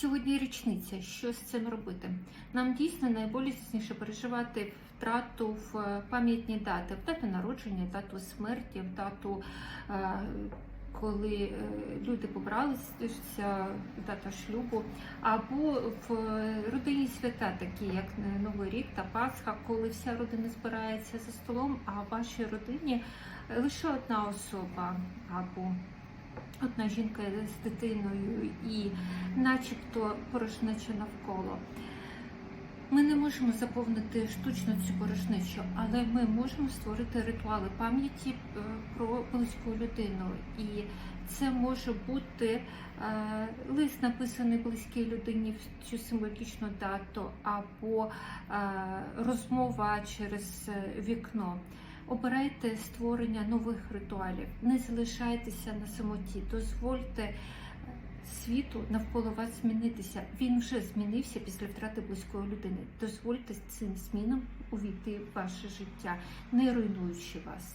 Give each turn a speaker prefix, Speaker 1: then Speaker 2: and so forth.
Speaker 1: Сьогодні річниця. Що з цим робити? Нам дійсно найболісніше переживати втрату в е, пам'ятні дати, в дату народження, в дату смерті, в дату, е, коли е, люди побралися, дата шлюбу, або в родині свята, такі як Новий рік та Пасха, коли вся родина збирається за столом, а в вашій родині лише одна особа або одна жінка з дитиною і начебто порожнеча навколо. Ми не можемо заповнити штучно цю порожнечу, але ми можемо створити ритуали пам'яті е, про близьку людину. І це може бути е, лист, написаний близькій людині в цю символічну дату, або е, розмова через вікно. Обирайте створення нових ритуалів, не залишайтеся на самоті, дозвольте е, світу навколо вас змінитися. Він вже змінився після втрати близької людини. Дозвольте цим змінам увійти в ваше життя, не руйнуючи вас.